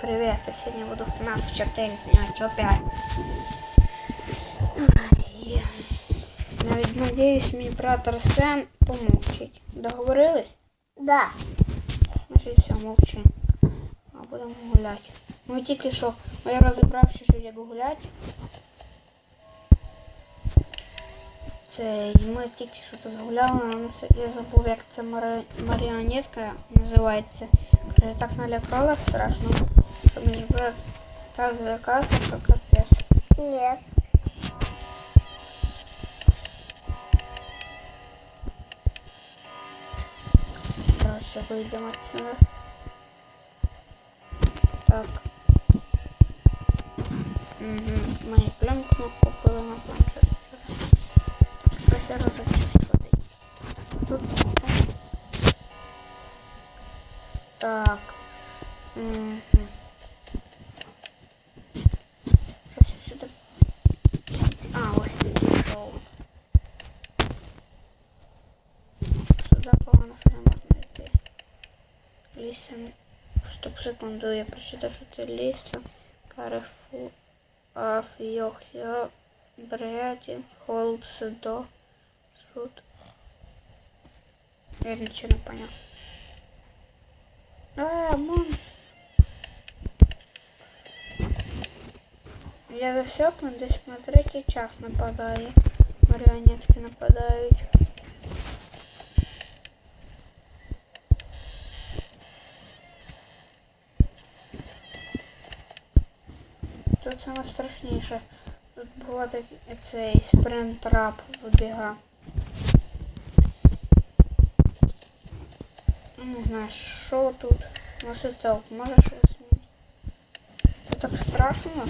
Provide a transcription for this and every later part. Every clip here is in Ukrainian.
Привет, я сегодня буду в FNAF 4 снимать опять. Ай, Навіть надіюсь, мій брат Арсен помовчить. Договорились? Да. Значить, все, мовчи. А будемо гуляти. Ми тільки що, ну, я розібрався, що як гуляти. Це ми тільки що це згуляли, я забув, як це мари... маріонетка називається. Каже, так налякала страшно. Що мій брат так злякався, що капець. Нет. Короче, вийдемо отсюда. Так. Угу. Мені прям кнопку купили на планшет. Так, щось я розчистити. Тут. Так. Угу. Щось Стоп секунду, я прочитав, що це лісом. Карефу. Афйохя. Бряді. Холдседо. Шут. Я ничего не понял. А, мон. Я засекну, десь на третій час нападає. Маріонетки нападають. Тут саме страшніше. Тут такий цей спринт-рап вибіга. Не знаю, що тут. Може це може щось. Це так страшно.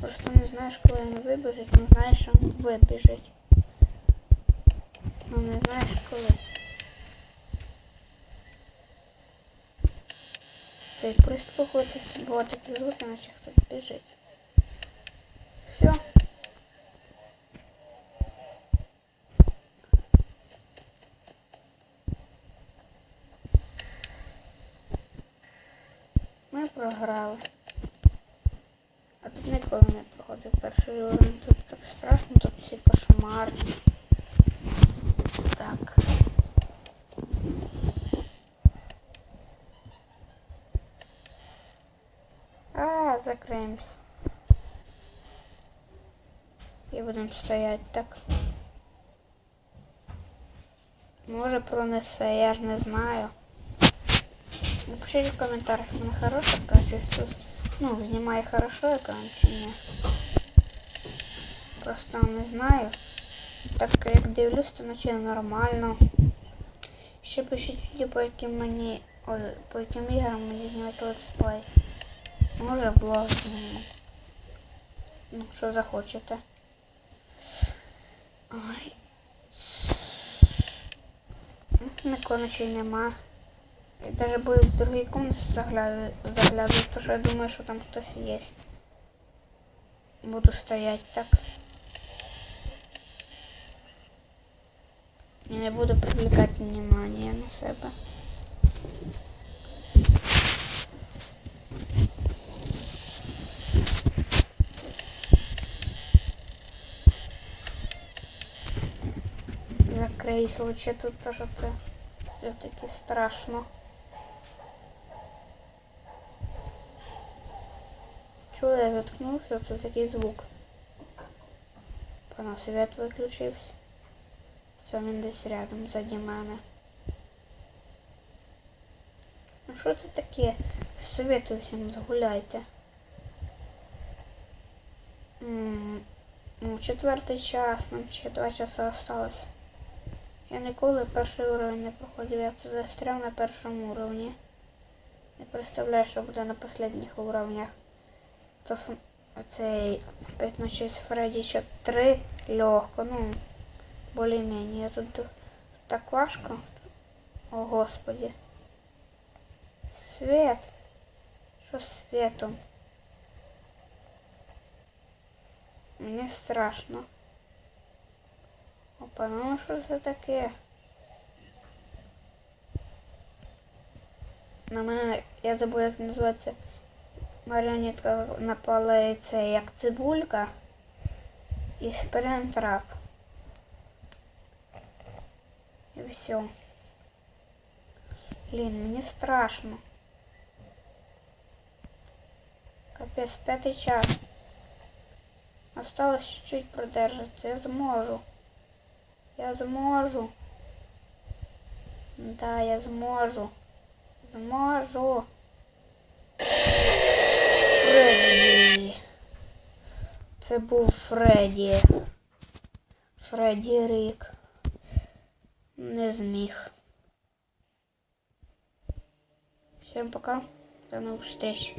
Просто не знаєш, коли він вибіжить, не знаєш, що він вибіжить. Ну не знаєш коли. Цей приступ виходить, було такі звуки, наче хтось біжить. Все. Ми програли. А тут ніколи не проходив перший уровень. Тут так страшно, тут всі кошмарні. Так. А, закроемся. І будемо стояти так. Може пронесе, я ж не знаю. Напишіть в коментарях, мене хороше качество. Ну, знімає хорошо екран чи. Просто не знаю. Так як дивлюсь, то наче нормально. Ще пишіть відео, по яким мені. Ой, по яким іграм мені знімати летсплей. Може влог зніму. Ну, що захочете. Ой. Нікого ночі нема. Я даже буду в другий комнат заглядывать, потому что я думаю, что там кто-то есть. Буду стоять так. И не буду привлекать внимание на себя. Закрий лучше тут тоже це все-таки страшно. Чого я заткнувся? Це такий звук. Пано світ виключився. Все, він десь рядом ззаді мене. Ну що це таке? Советую всім загуляйте. Ну, четвертий час, нам ще два часа осталось. Я ніколи перший уровень не проходив, я це застряв на першому уровні. Не представляю, що буде на останніх уровнях. То ф- оцей 5 ночей з Фредді 3 легко, ну, более-менее. Тут так важко. О, Господи. Свет. Що з світом? Мені страшно. Опа, ну що це таке? На мене, я забув, як називається Маріонетка напалається як цибулька і спринтрап. І все. Блін, мені страшно. Капець, п'ятий час. Осталось чуть-чуть продержаться. Я зможу. Я зможу. Да, я зможу. Зможу. Фредді. Це був Фредді. Фредді Рік. Не зміг. Всем пока. До новых встреч.